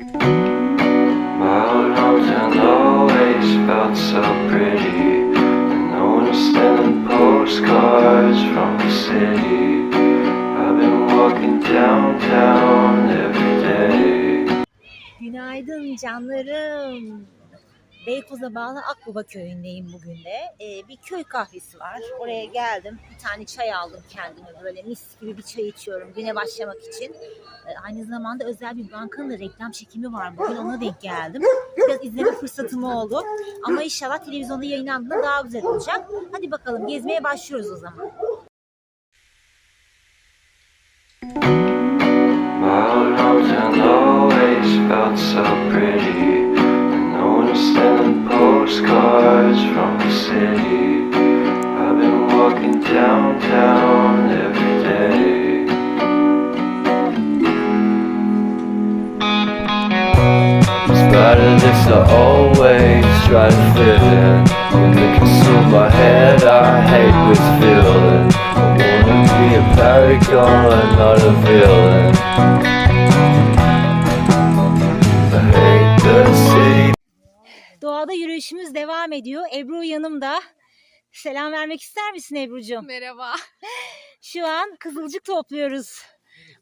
My old hometown always felt so pretty. And no one's sending postcards from the city. I've been walking downtown every day. Günaydın canlarım. Beykoz'a bağlı Akbaba köyündeyim bugün de. Ee, bir köy kahvesi var. Oraya geldim. Bir tane çay aldım kendime böyle mis gibi bir çay içiyorum güne başlamak için. Ee, aynı zamanda özel bir bankanın da reklam çekimi var bugün ona denk geldim. Biraz izleme fırsatım oldu. Ama inşallah televizyonda yayınlandığında daha güzel olacak. Hadi bakalım gezmeye başlıyoruz o zaman. Spider licks are always try to fit in. When they consume my head, I hate this feeling. I wanna be a paragon, not a villain. I hate the city. Doğada yürüyüşümüz devam ediyor. Ebru yanımda. Selam vermek ister misin Ebru'cum? Merhaba. Şu an kızılcık topluyoruz.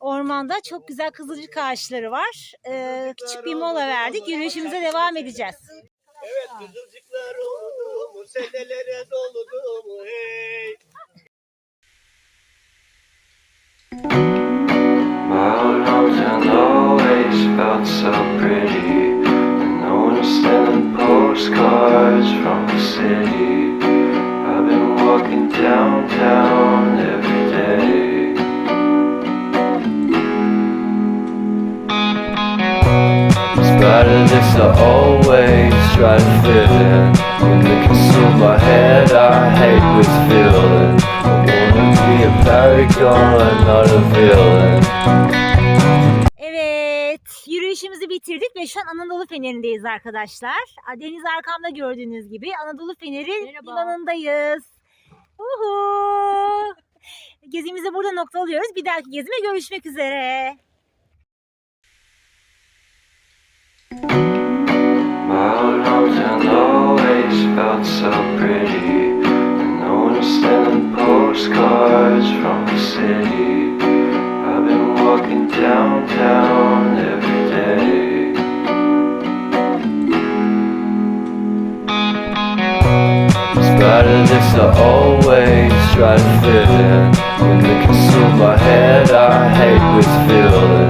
Ormanda çok güzel kızılcık ağaçları var. Ee, küçük bir mola verdik. Yürüyüşümüze devam edeceğiz. Evet kızılcıklar oldu mu senelere doludu mu hey. Felt so pretty. And no one's sending postcards from the city. I've been walking downtown Spider licks are always try to fit in. When they consume my head, I hate this feeling. I wanna be a paragon, not a villain. Evet, yürüyüşümüzü bitirdik ve şu an Anadolu Feneri'ndeyiz arkadaşlar. Deniz arkamda gördüğünüz gibi Anadolu Feneri limanındayız. Uhu. Gezimizi burada noktalıyoruz. Bir dahaki gezime görüşmek üzere. I've been walking downtown every day. Spider licks are always try to fit in. When they consume my head, I hate this feeling.